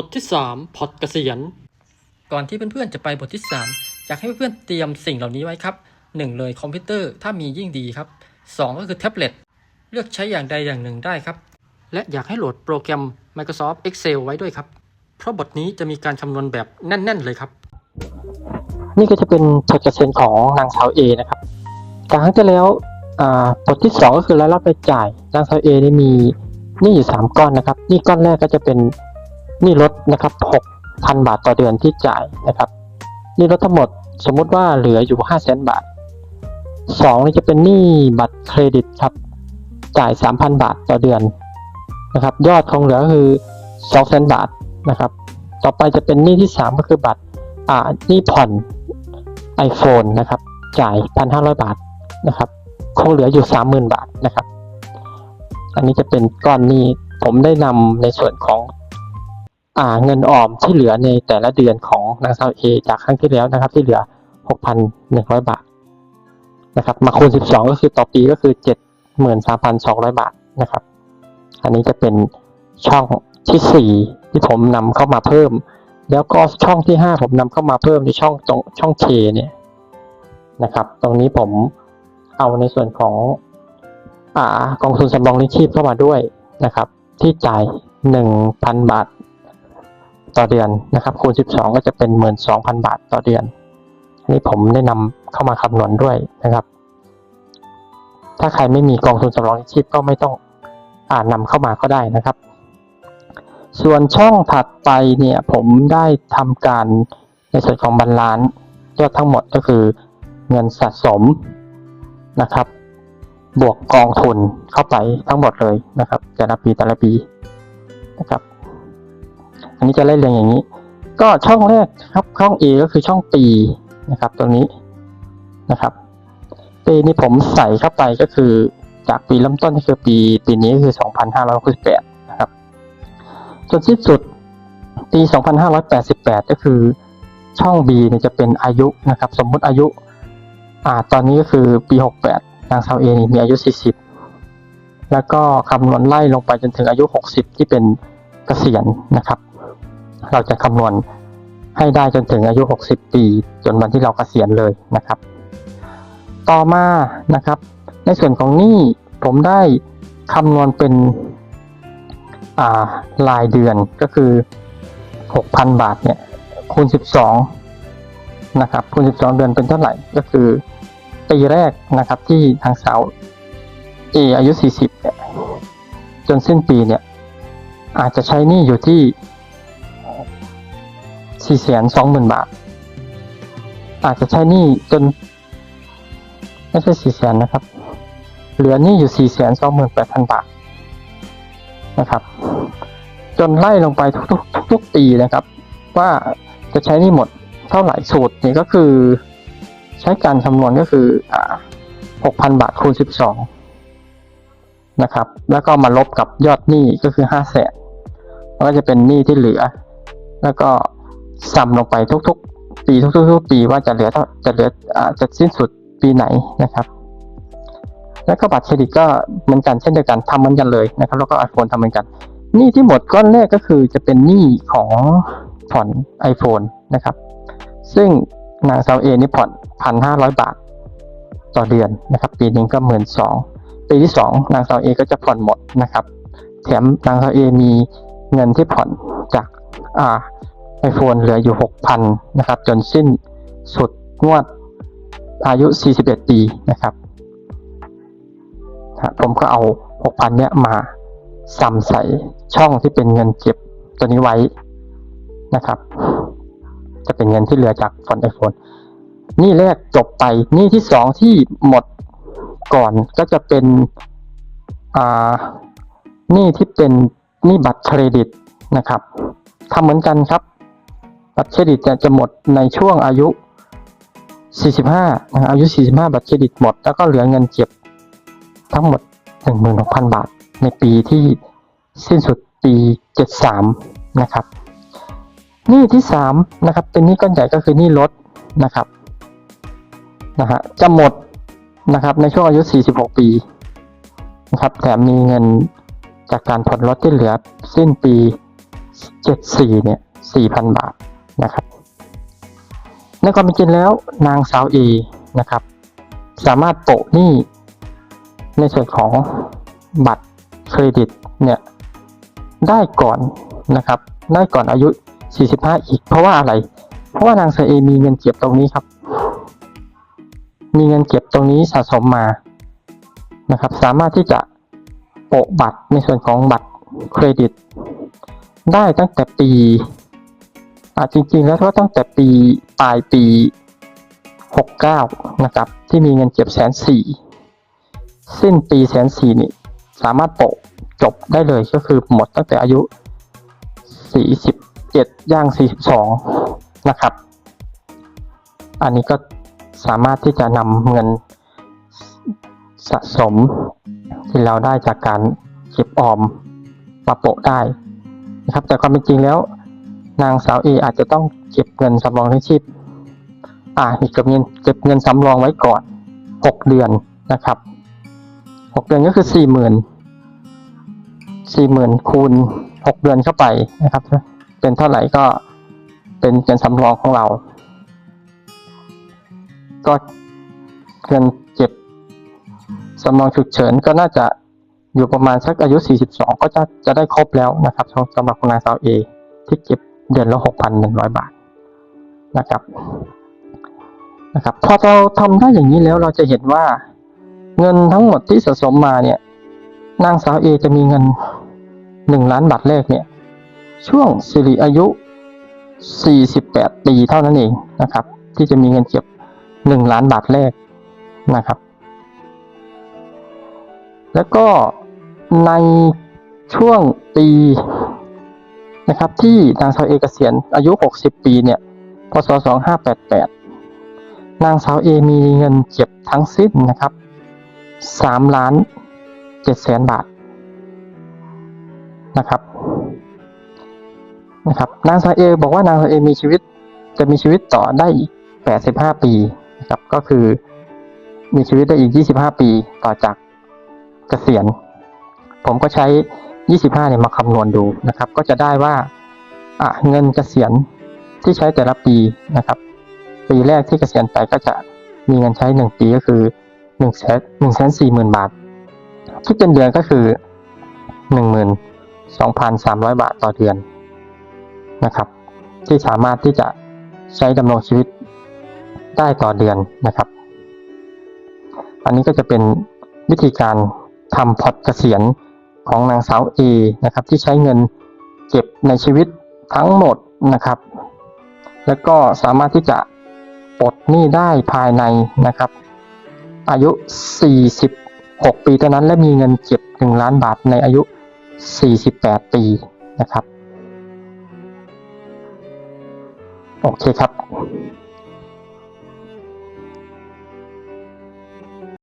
บทที่ 3 พอดเกษียณ ก่อนที่เพื่อนๆจะไปบทที่ 3 อยากให้เพื่อนๆเตรียมสิ่งเหล่านี้ไว้ครับ 1 เลยคอมพิวเตอร์ถ้ามียิ่งดีครับ 2 ก็คือแท็บเล็ตเลือกใช้อย่างใดอย่างหนึ่งได้ครับ และอยากให้โหลดโปรแกรม Microsoft Excel ไว้ด้วยครับ เพราะบทนี้จะมีการคำนวณแบบแน่น ๆ เลยครับ นี่ก็จะเป็นผลเกษียณของนางสาวเอนะครับกครั้งที่แล้วบทที่ 2 ก็คือรายรับรายจ่ายนางสาวเอได้มีนี้อยู่ 3 ก้อนนะครับ นี้ก้อนแรกก็จะเป็น นี้รถนะครับ6,000 บาทต่อเดือนที่จ่ายนะครับนี้รถทั้งหมดสมมุติว่าเหลืออยู่500,000 บาท2นี่จะเป็นหนี้บัตรเครดิตครับ จ่าย 3,000 บาทต่อเดือนนะครับ ยอดคงเหลือคือ200,000 บาทนะครับ ต่อไปจะเป็นหนี้ที่ 3 ก็คือบัตรอ่าหนี้ผ่อน iPhone นะครับ จ่าย 1,500 บาทนะครับคงเหลืออยู่ 30,000 บาทนะครับ อันนี้จะเป็นก้อนหนี้ผมได้นำในส่วนของ เงินออมที่เหลือในแต่ละเดือนของนางสาวเอจากครั้งที่แล้วนะครับ ที่เหลือ 6,100 บาทนะครับ มาคูณ 12 ก็คือต่อปีก็คือ 73,200 บาทนะครับ อันนี้จะเป็นช่องที่ 4 ที่ผมนำเข้ามาเพิ่ม แล้วก็ช่องที่ 5 ผมนำเข้ามาเพิ่มในช่องตรงช่อง K เนี่ยนะครับ ตรงนี้ผมเอาในส่วนของอ่ากองทุนสำรองเลี้ยงชีพเข้ามาด้วยนะครับ ที่จ่ายหนึ่งพันบาท ต่อเดือนนะครับ คูณสิบสองก็จะเป็นหมื่นสองพันบาทต่อเดือน อันนี้ผมได้นำเข้ามาคำนวณด้วยนะครับ ถ้าใครไม่มีกองทุนสำรองชีพก็ไม่ต้องอ่านำเข้ามาก็ได้นะครับ ส่วนช่องถัดไปเนี่ยผมได้ทำการในส่วนของบรรลานซ์ยอดทั้งหมดก็คือเงินสะสมนะครับ บวกกองทุนเข้าไปทั้งหมดเลยนะครับ แต่ละปีแต่ละปีนะครับ อันนี้จะไล่เรียงอย่างนี้ ก็ช่องแรกครับช่อง A ก็คือช่องปีนะครับตรงนี้นะครับปีนี้ผมใส่เข้าไปก็คือจากปีเริ่มต้นก็คือปี ปีนี้ก็คือ 2568 นะครับ จนสิ้นสุดปี 2588 ก็คือช่อง B เนี่ยจะเป็นอายุนะครับ สมมุติอายุอ่าตอนนี้ก็คือปี 68 นางสาวเอนี่มีอายุ 40 แล้วก็คำนวณไล่ลงไปจนถึงอายุ 60 ที่เป็นเกษียณนะครับ เราจะคำนวณให้ได้จนถึงอายุ 60 ปี จนวันที่เราเกษียณเลยนะครับ ต่อมานะครับ ในส่วนของหนี้ผมได้คำนวณเป็นรายเดือนก็คือ 6,000 บาทเนี่ยคูณ 12 นะครับคูณ 12 เดือนเป็นเท่าไหร่ก็คือ ปีแรกนะครับที่ทางสาวเออายุ 40 เนี่ยจนสิ้นปีเนี่ยอาจจะใช้หนี้อยู่ที่ 420,000บาท อาจจะใช้หนี้จนไม่ใช่400,000นะครับ เหลือหนี้อยู่428,000บาทนะครับ จนไล่ลงไปทุกๆทุกๆปีนะครับ ว่าจะใช้หนี้หมดเท่าไหร่สูตรนี้ก็คือใช้การคำนวณก็คืออ่า6,000บาทคูณ12นะครับ แล้วก็มาลบกับยอดหนี้ก็คือ5 0 0แสนก็จะเป็นหนี้ที่เหลือ แล้วก็ ซ้ำลงไปทุกๆ ปีทุกๆปีว่าจะเหลือจะเหลือจะสิ้นสุดปีไหนนะครับ แล้วก็บัตรเครดิตก็เหมือนกันเช่นเดียวกันทำเหมือนกันเลยนะครับ แล้วก็ไอโฟนทำเหมือนกันหนี้ที่หมดก้อนแรกก็คือจะเป็นหนี้ของผ่อน iPhone นะครับ ซึ่งนางสาวเอนี่ผ่อนพันห้าร้อยบาทต่อเดือนนะครับ ปีหนึ่งก็หมื่นสองปีที่สองนางสาวเอก็จะผ่อนหมดนะครับ แถมนางสาวเอมีเงินที่ผ่อนจากอ่า ไอโฟนเหลืออยู่หกพันนะครับ จนสิ้นสุดงวดอายุ 41 ปีนะครับ ผมก็เอาหกพันเนี้ยมาซ้ำใส่ช่องที่เป็นเงินเก็บตัวนี้ไว้นะครับ จะเป็นเงินที่เหลือจากฟอนไอโฟนนี่แรกจบไป นี่ที่สองที่หมดก่อนก็จะเป็นอ่านี่ที่เป็นนี่บัตรเครดิตนะครับทำเหมือนกันครับ บัตรเครดิตเนี่ยจะหมดในช่วงอายุ 45นะอายุ 45 บัตรเครดิตหมด แล้วก็เหลือเงินเก็บทั้งหมด 16,000 บาท ในปีที่สิ้นสุดปี 73 นะครับหนี้ที่สามนะครับเป็นหนี้ก้อนใหญ่ก็คือหนี้รถนะครับนะฮะจะหมดนะครับในช่วงอายุ 46 ปีนะครับแถมมีเงินจากการผ่อนรถที่เหลือสิ้นปี 74 เนี่ย 4,000 บาท นะครับในความเป็นจริงแล้วนางสาวเอนะครับ สามารถโปะหนี้ในส่วนของบัตรเครดิตเนี่ยได้ก่อนนะครับได้ก่อนอายุ 45 อีก เพราะว่าอะไร เพราะว่านางสาวเอมีเงินเก็บตรงนี้ครับ มีเงินเก็บตรงนี้สะสมมานะครับ สามารถที่จะโปะบัตรในส่วนของบัตรเครดิต ได้ตั้งแต่ปี อ่าจริงๆแล้วก็ตั้งแต่ปีปลายปี 69 นะครับ ที่มีเงินเก็บแสนสี่สิ้นปีแสนสี่นี่สามารถโปะจบได้เลยก็คือหมดตั้งแต่อายุ 47 ย่าง 42 นะครับ อันนี้ก็สามารถที่จะนำเงินสะสมที่เราได้จากการเก็บออมมาโปะได้นะครับ แต่ความเป็นจริงแล้ว นางสาวเออาจจะต้องเก็บเงินสำรองเลี้ยงชีพ อ่าเก็บเงินเก็บเงินสำรองไว้ก่อนหกเดือนนะครับหกเดือนก็คือสี่หมื่นสี่หมื่นคูณหกเดือนเข้าไปนะครับ เป็นเท่าไหร่ก็เป็นเงินสำรองของเรา ก็เงินเก็บสำรองฉุกเฉินก็น่าจะอยู่ประมาณสักอายุ 42 ก็จะจะได้ครบแล้วนะครับสำหรับคุณนางสาวเอที่เก็บ เดือนละ6,100บาทนะครับนะครับ พอเราทำได้อย่างนี้แล้วเราจะเห็นว่าเงินทั้งหมดที่สะสมมาเนี่ย นางสาวเอจะมีเงินหนึ่งล้านบาทแรกเนี่ย ช่วงสิริอายุ48ปีเท่านั้นเองนะครับ ที่จะมีเงินเก็บหนึ่งล้านบาทแรกนะครับ แล้วก็ในช่วงปี นะครับที่นางสาวเอกเกษียณอายุ 60 ปีเนี่ยพศ2588 นางสาวเอมีเงินเก็บทั้งสิ้นนะครับสามล้านเจ็ดแสนบาทนะครับนะครับนางสาวเอบอกว่านางสาวเอมีชีวิตจะมีชีวิตต่อได้อีกแปดสิบห้าปีนะครับก็คือมีชีวิตได้อีกยี่สิบห้าปีต่อจากเกษียณ ผมก็ใช้ ยี่สิบห้าเนี่ยมาคำนวณดูนะครับ ก็จะได้ว่าเงินเกษียณที่ใช้แต่ละปีนะครับ ปีแรกที่เกษียณไปก็จะมีเงินใช้หนึ่งปีก็คือหนึ่งแสนหนึ่งแสนสี่หมื่นบาท คิดเป็นเดือนก็คือหนึ่งหมื่นสองพันสามร้อยบาทต่อเดือนนะครับ ที่สามารถที่จะใช้ดำรงชีวิตได้ต่อเดือนนะครับ อันนี้ก็จะเป็นวิธีการทำพอร์ตเกษียณ ของนางสาวเอนะครับที่ใช้เงินเก็บในชีวิตทั้งหมดนะครับ แล้วก็สามารถที่จะปลดหนี้ได้ภายในนะครับ อายุ 46 ปีเท่านั้นและมีเงินเก็บ 1 ล้านบาทในอายุ 48 ปีนะครับ โอเคครับ